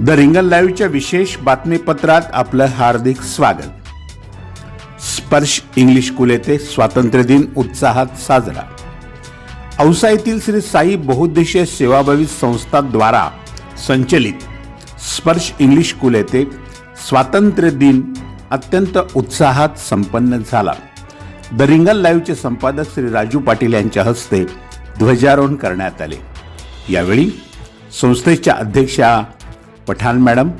The रिंगल लाईव्हच्या विशेष बातमीपत्रात आपलं हार्दिक स्वागत. स्पर्श इंग्लिश स्कूल येथे स्वातंत्र्य दिन उत्साहात साजरा. औसा येथील श्री साई बहुउद्देशीय सेवाभावी संस्थाद्वारा संचलित स्पर्श इंग्लिश स्कूल येथे स्वातंत्र्य दिन अत्यंत उत्साहात संपन्न झाला. द रिंगल लाईव्हचे संपादक श्री राजू पाटील यांच्या हस्ते ध्वजारोहण करण्यात आले. यावेळी संस्थेच्या अध्यक्षा पठाण मॅडम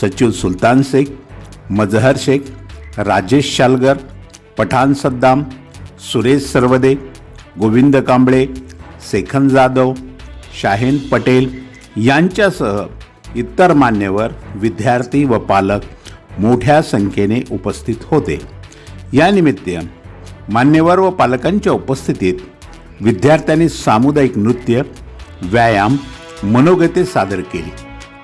सचिव सुलतान शेख मजहर शेख राजेश शालगर पठाण सद्दाम सुरेश सरवदे गोविंद कांबळे सेखन जाधव शाहीन पटेल यांच्यासह इतर मान्यवर विद्यार्थी व पालक मोठ्या संख्येने उपस्थित होते. यानिमित्त मान्यवर व पालकांच्या उपस्थितीत विद्यार्थ्यांनी सामुदायिक नृत्य व्यायाम मनोगते सादर केली.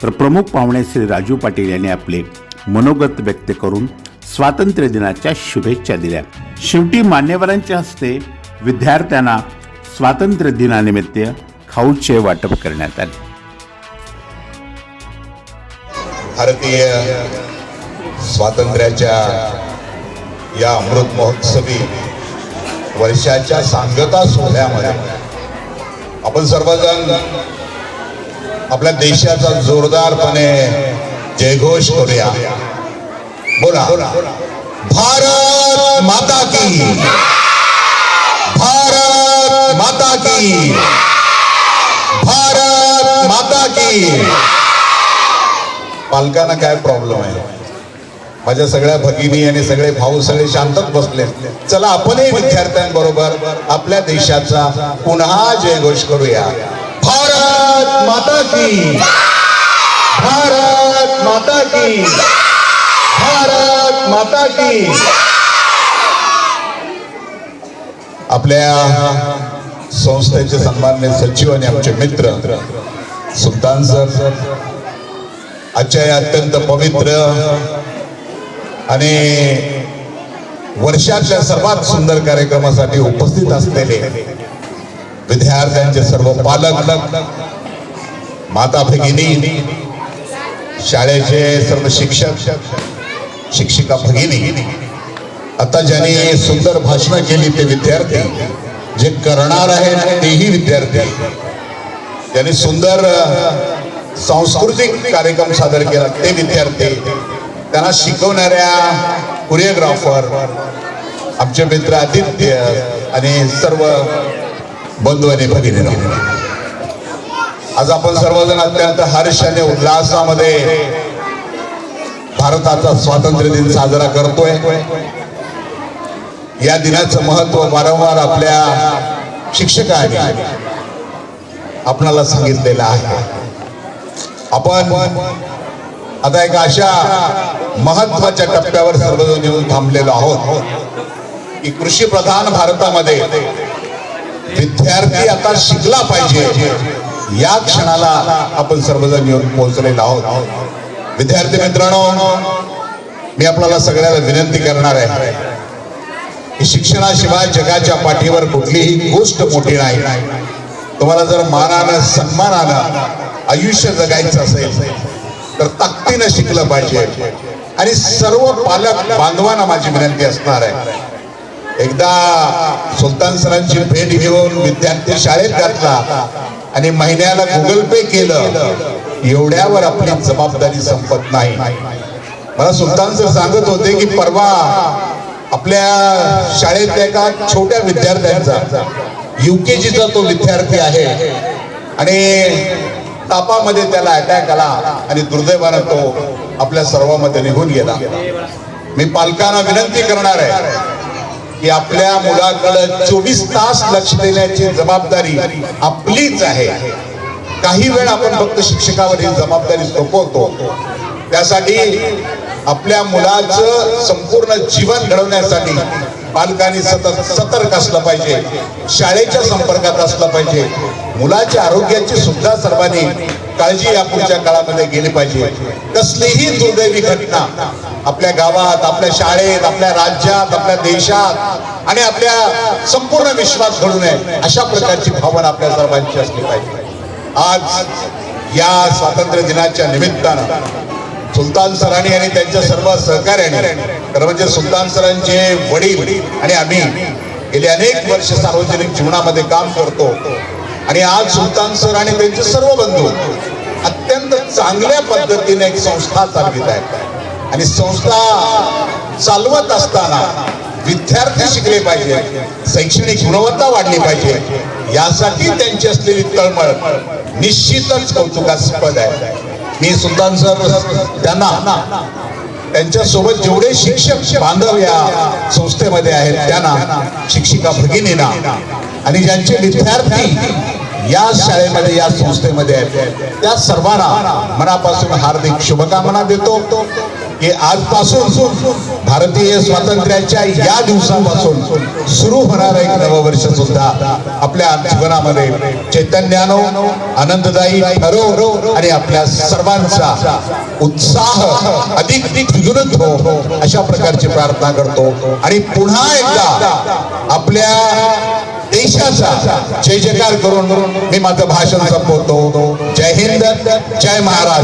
तर प्रमुख पाहुणे श्री राजू पाटील यांनी आपले मनोगत व्यक्त करून स्वातंत्र्य दिनाच्या शुभेच्छा दिल्या. शेवटी मान्यवरांच्या हस्ते विद्यार्थ्यांना स्वातंत्र्य दिनानिमित्त खाऊचे वाटप करण्यात आले. भारतीय स्वातंत्र्याच्या या अमृत महोत्सवी वर्षाच्या सांगता सोहळ्यामध्ये आपण सर्वजण आपल्या देशाचा जोरदारपणे जयघोष करूया. बोला. भारत माता की. भारत माता की. भारत माता की. पालकांना काय प्रॉब्लेम आहे? माझ्या सगळ्या भगिनी आणि सगळे भाऊ सगळे शांतच बसले चला आपणही विद्यार्थ्यांबरोबर आपल्या देशाचा पुन्हा जयघोष करूया. की। भारत माता की। भारत माता की। आपल्या संस्थेचे सन्मान्य सचिव आणि आमचे मित्र सुलतान सर आजच्या या अत्यंत पवित्र आणि वर्षातल्या सर्वात सुंदर कार्यक्रमासाठी उपस्थित असलेले विद्यार्थ्यांचे सर्व पालक माता भगिनी शाळेचे सर्व शिक्षक शिक्षिका भगिनी आता ज्यांनी सुंदर भाषणं केली ते विद्यार्थी जे करणार आहेत तेही विद्यार्थी. ज्यांनी सुंदर सांस्कृतिक कार्यक्रम सादर केला ते विद्यार्थी. त्यांना शिकवणाऱ्या कोरिओग्राफर आमचे मित्र आदित्य आणि सर्व बंधू आणि भगिनी आज आपण सर्वजण अत्यंत हर्ष आणि उल्हासामध्ये भारताचा स्वातंत्र्य दिन साजरा करतोय. या दिनाचं महत्त्व वारंवार आपल्या शिक्षकांनी आपणाला सांगितलेलं आहे. आपण आता एका अशा महत्त्वाच्या टप्प्यावर सर्वजण येऊन थांबलेलो आहोत की कृषी प्रधान भारतामध्ये विद्यार्थी आता शिकला पाहिजे. या क्षणाला आपण सर्वजण येऊन पोहोचलेलो आहोत. विद्यार्थी मित्रांनो मी आपल्याला सगळ्याला विनंती करणार आहे की शिक्षणाशिवाय जगाच्या पाठीवर कुठलीही गोष्ट मोठी नाही. तुम्हाला जर मानानं सन्मानानं आयुष्य जगायचं असेल तर ताकदीनं शिकलं पाहिजे. आणि सर्व पालक बांधवांना माझी विनंती असणार आहे. एकदा सुलतान सरांची भेट घेऊन विद्यार्थी शाळेत घातला. आणि महिन्याला गुगल पे केलं एवढ्यावर आपली जबाबदारी संपत नाही. मला सुलतान सर सांगत होते की परवा आपल्या शाळेतल्या एका छोट्या विद्यार्थ्यांचा युकेजीचा तो विद्यार्थी आहे आणि तापामध्ये त्याला अटॅक आला आणि दुर्दैवानं तो आपल्या सर्वांमध्ये निघून गेला. मी पालकांना विनंती करणार आहे की आपल्या मुलाकडे चोवीस तास लक्ष देण्याची जबाबदारी आपलीच आहे. काही वेळ आपण फक्त शिक्षकावर ही जबाबदारी सोपवतो. त्यासाठी आपल्या मुलाचं संपूर्ण जीवन घडवण्यासाठी पालकांनी सतत सतर्क असलं पाहिजे. शाळेच्या संपर्कात असलं पाहिजे. मुलाच्या आरोग्याची सुद्धा सर्वांनी काळजी या पुढच्या काळामध्ये गेली पाहिजे. कसलीही दुर्दैवी घटना आपल्या गावात आपल्या शाळेत आपल्या राज्यात आपल्या देशात आणि आपल्या संपूर्ण विश्वास घडू नये अशा प्रकारची भावना आपल्या सर्वांची असली पाहिजे. आज या स्वातंत्र्य दिनाच्या निमित्तानं सुलतान सरांनी आणि त्यांच्या सर्व सहकार्याने खरं म्हणजे सुलतान सरांचे वडील आणि आम्ही गेले अनेक वर्ष सार्वजनिक जीवनामध्ये काम करतो आणि आज सुलतान सर आणि त्यांचे सर्व बंधू अत्यंत चांगल्या पद्धतीने एक संस्था चालवित आहेत. आणि संस्था चालवत असताना विद्यार्थी शिकले पाहिजे शैक्षणिक गुणवत्ता वाढली पाहिजे यासाठी त्यांची असलेली तळमळ निश्चितच कौतुकास्पद आहे. मी सुलतान सर त्यांना त्यांच्यासोबत जेवढे शिक्षक बांधव या संस्थेमध्ये आहेत त्यांना शिक्षिका भगिनीना आणि ज्यांचे विद्यार्थी या शाळेमध्ये या संस्थेमध्ये आहेत त्या सर्वांना मनापासून हार्दिक शुभकामना देतो. की आजपासून भारतीय स्वातंत्र्याच्या या दिवसापासून सुरू होणार एक नववर्ष सुद्धा. आपल्या जीवनामध्ये चैतन्यानो आनंददायी ठरो आणि आपल्या सर्वांचा उत्साह अधिक द्विगुणित हो अशा प्रकारची प्रार्थना करतो. आणि पुन्हा एकदा आपल्या देशाचा जय जयकार करून मी माझं भाषण संपवतो. जय हिंद जय महाराष्ट्र.